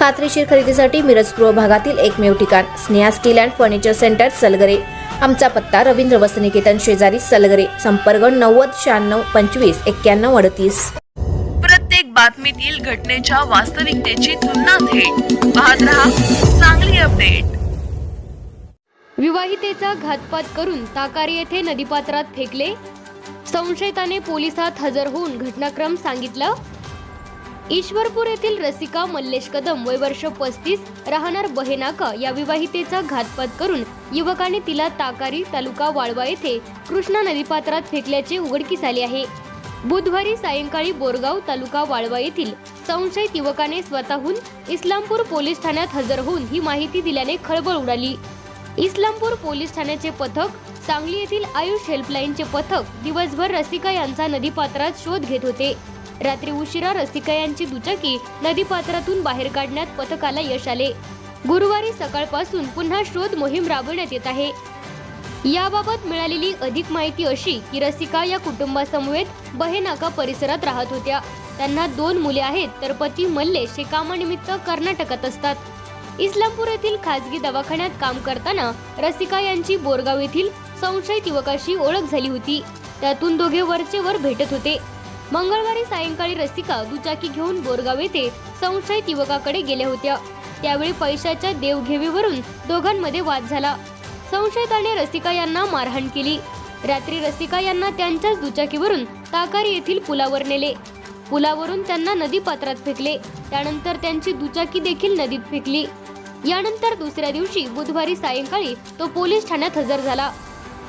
खात्रीशीर खरेदीसाठी मिरज पूर्व भागातील एकमेव ठिकाण Sneha steel and furniture centre Salgare. आमचा पत्ता रवींद्र वसनिकेतन शेजारी सलगरे संपर्क नव्वद शहाण्णव पंचवीस एक्क्याण्णव अडतीस. प्रत्येक बातमीतील घटनेच्या वास्तविकतेची तुलना थेट. पाहत रहा चांगली अपडेट. विवाहितेचा घातपात करून ताकारी येथे नदीपात्रात फेकले? संशयिताने पोलिसात हजर होऊन घटनाक्रम सांगितलं? ईश्वरपूर येथील रसिका मल्लेश कदम वय वर्ष पस्तीस राहणार बहेनाका या विवाहितेचा घातपात करून युवकाने तिला ताकारी तालुका वाळवा येथे कृष्णा नदीपात्रात फेकल्याचे उघडकीस आले आहे. बुधवारी सायंकाळी बोरगाव तालुका वाळवा येथील संशयित युवकाने स्वतःहून इस्लामपूर पोलीस ठाण्यात हजर होऊन ही माहिती दिल्याने खळबळ उडाली. इस्लामपूर पोलीस ठाण्याचे पथक सांगली येथील आयुष हेल्पलाईनचे पथक दिवसभर रसिका यांचा नदीपात्रात शोध घेत होते. रात्री उशिरा रसिका यांची दुचाकी नदीपात्रातून बाहेर काढण्यात पथकाला यश आले. गुरुवारी सकाळपासून पुन्हा शोध मोहीम राबवण्यात येत आहे. याबाबत मिळालेली अधिक माहिती अशी की रसिका या कुटुंबासमवेत बहेनाका परिसरात राहत होत्या. त्यांना दोन मुले आहेत तर पती मल्लेश हे कामानिमित्त कर्नाटकात असतात. इस्लामपूर येथील खासगी दवाखान्यात काम करताना रसिका यांची बोरगाव येथील संशयित युवकाशी ओळख झाली होती. त्यातून दोघे वरचे वर भेटत होते. मंगळवारी सायंकाळी रसिका दुचाकी घेऊन बोरगाव येथे संशयित युवकाकडे गेल्या होत्या. त्यावेळी पैशाच्या देवघेवीवरून दोघांमध्ये वाद झाला. संशयिताने रसिका यांना मारहाण केली. रात्री रसिका यांना त्यांच्याच दुचाकीवरून ताकारी येथील पुलावर नेले. पुलावरून त्यांना नदी पात्रात फेकले. त्यानंतर त्यांची दुचाकी देखील नदीत फेकली. यानंतर दुसऱ्या दिवशी बुधवारी सायंकाळी तो पोलीस ठाण्यात हजर झाला.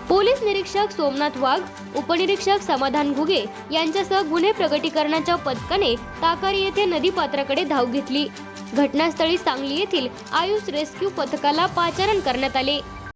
पोलीस निरीक्षक सोमनाथ वाघ उपनिरीक्षक समाधान घुगे यांच्यासह गुन्हे प्रगटीकरणाच्या पथकाने ताकारी येथे नदीपात्राकडे धाव घेतली. घटनास्थळी सांगली येथील आयुष रेस्क्यू पथकाला पाचारण करण्यात आले.